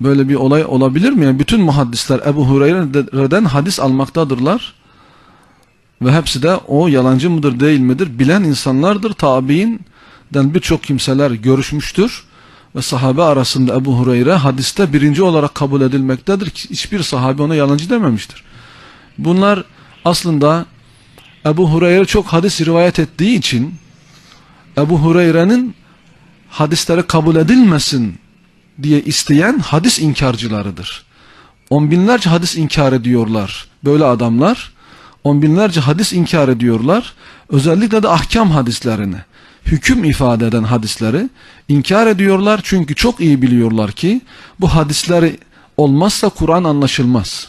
Böyle bir olay olabilir mi? Yani bütün muhaddisler Ebu Hureyre'den hadis almaktadırlar. Ve hepsi de o yalancı mıdır değil midir bilen insanlardır. Tabiinden birçok kimseler görüşmüştür. Ve sahabe arasında Ebu Hureyre hadiste birinci olarak kabul edilmektedir. Hiçbir sahabe ona yalancı dememiştir. Bunlar aslında Ebu Hureyre çok hadis rivayet ettiği için Ebu Hureyre'nin hadisleri kabul edilmesin diye isteyen hadis inkarcılarıdır. On binlerce hadis inkar ediyorlar böyle adamlar. On binlerce hadis inkar ediyorlar. Özellikle de ahkam hadislerini, hüküm ifade eden hadisleri inkar ediyorlar. Çünkü çok iyi biliyorlar ki bu hadisleri olmazsa Kur'an anlaşılmaz.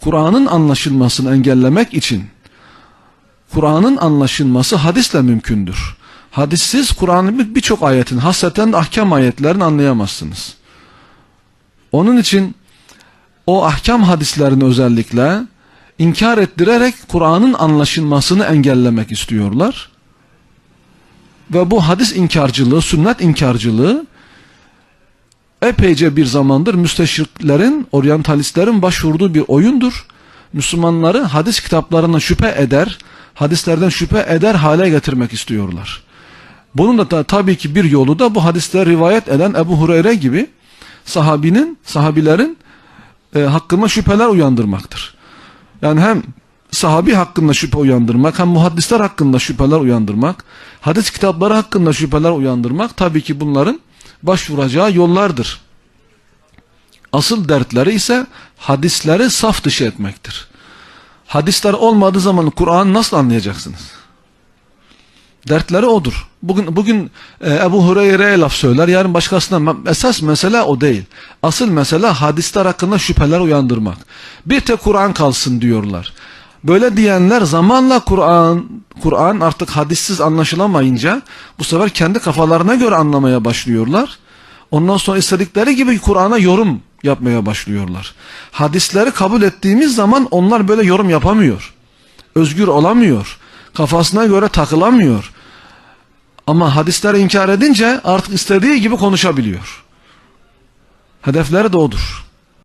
Kur'an'ın anlaşılmasını engellemek için Kur'an'ın anlaşılması hadisle mümkündür. Hadissiz Kur'an'ın birçok ayetin, hasreten ahkam ayetlerini anlayamazsınız. Onun için o ahkam hadislerini özellikle inkar ettirerek Kur'an'ın anlaşılmasını engellemek istiyorlar. Ve bu hadis inkarcılığı, sünnet inkarcılığı epeyce bir zamandır müsteşriklerin, oryantalistlerin başvurduğu bir oyundur. Müslümanları hadis kitaplarına şüphe eder, hadislerden şüphe eder hale getirmek istiyorlar. Bunun da ta- tabii ki bir yolu da bu hadisleri rivayet eden Ebu Hureyre gibi sahabinin, sahabilerin e, hakkında şüpheler uyandırmaktır. Yani hem sahabi hakkında şüphe uyandırmak hem muhaddisler hakkında şüpheler uyandırmak, hadis kitapları hakkında şüpheler uyandırmak tabii ki bunların başvuracağı yollardır. Asıl dertleri ise hadisleri saf dışı etmektir. Hadisler olmadığı zaman Kur'an'ı nasıl anlayacaksınız? Dertleri odur. Bugün bugün e, Ebu Hureyre'ye laf söyler, yarın başkasına. Esas mesele o değil. Asıl mesele hadisler hakkında şüpheler uyandırmak. Bir tek Kur'an kalsın diyorlar. Böyle diyenler zamanla Kur'an Kur'an artık hadissiz anlaşılamayınca bu sefer kendi kafalarına göre anlamaya başlıyorlar. Ondan sonra istedikleri gibi Kur'an'a yorum yapmaya başlıyorlar. Hadisleri kabul ettiğimiz zaman onlar böyle yorum yapamıyor. Özgür olamıyor. Kafasına göre takılamıyor. Ama hadisleri inkar edince artık istediği gibi konuşabiliyor. Hedefleri de odur.